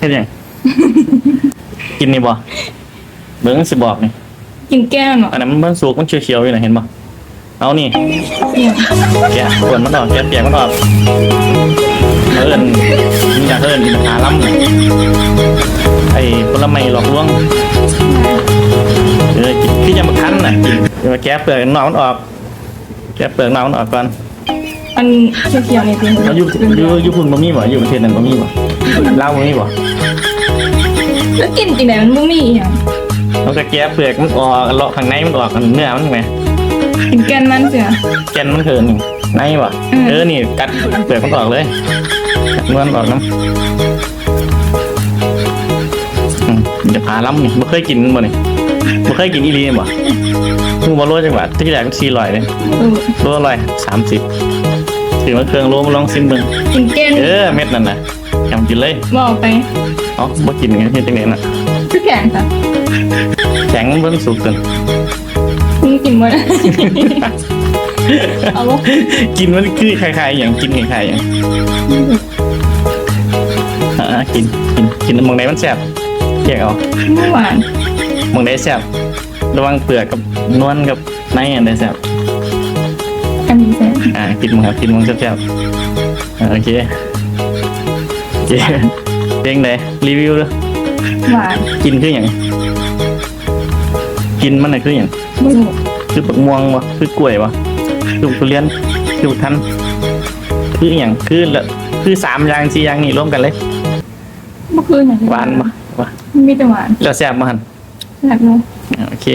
เฮ็ดหยัง กินนี่บ่เบิ่งสิบอกนี่กินแก้วเนาะอันนั้นมันสุกมันเขียวๆอยู่น่ะเห็นบ่เอานี่เนี่ยแกะส่วนมันออกแกะเปียกมันออกเอิ้นมีอยากเอิ้นอินทผลัมนี่ไอ้ผลไม้หลอกลวงเออกินพี่จะมาคั้นน่ะกินเดี๋ยวแกะเปลือกนอกมันออก แกะเปลือกนอกมันออกก่อนอันเขียวๆเนี่ยเป็นแล้วอยู่อยู่อยู่พุ่นบ่มีบ่อยู่ประเทศนั้นบ่มีบ่ ลาวบ่มีบ่แล้วกินจริงไหนมันบ่มีอย่างแล้วก็แกะเปลือกมันออกเลาะข้างในมันออกเนื้อมันแหมกินแกนมันเสียแกนมันคือนี่ในบ่อืมเออนี่กัดเปลือกมันออกเลยกัดนวลออกน้ำอืมจะพาล้ำนี่บ่เคยกินบ่นี่บ่เคยกินอีหลีบ่มึงบ่รู้จังหวัดที่แรกมัน400เลยเออโลละ130ถือมาเครื่องโลมาลองซิมเบิ่งกินแกนเออเม็ดนั่นน่ะ จำกินเลยบอกไปเอ๋อบ่กินกันเฮ็ดจังได๋น่ะคือแข็งค่ะแข็งเบิ่งสุกเกินมึงกินหมดเอาลูกกินมันคือคล้ายๆอย่างกินคล้ายๆอย่างอ่ากินกินกินมองไหนมันแซ่บแยกเอาเมื่อวานมองไหนแซ่บระวังเปลือกกับนวลกับในอันใดแซ่บอันนี้แซ่บอ่ากินมึงครับกินมึงแซ่บๆอ่าโอเคโอ เคเพลงไหนรีวิวเลยหวานกินคืออย่างกินมันน่ะคืออย่างไม่รู้คือปักม่วงวะคือกล้วยวะคือทุเรียนคือบักทันคืออหย่างคือละคือสามอย่างสี่อย่างนี่รวมกันเลยเมื่อคืนอย่างหวานปะวะมีแต่หวานแล้วแซ่บมาหันแซ่บเนาะอ่าโอเค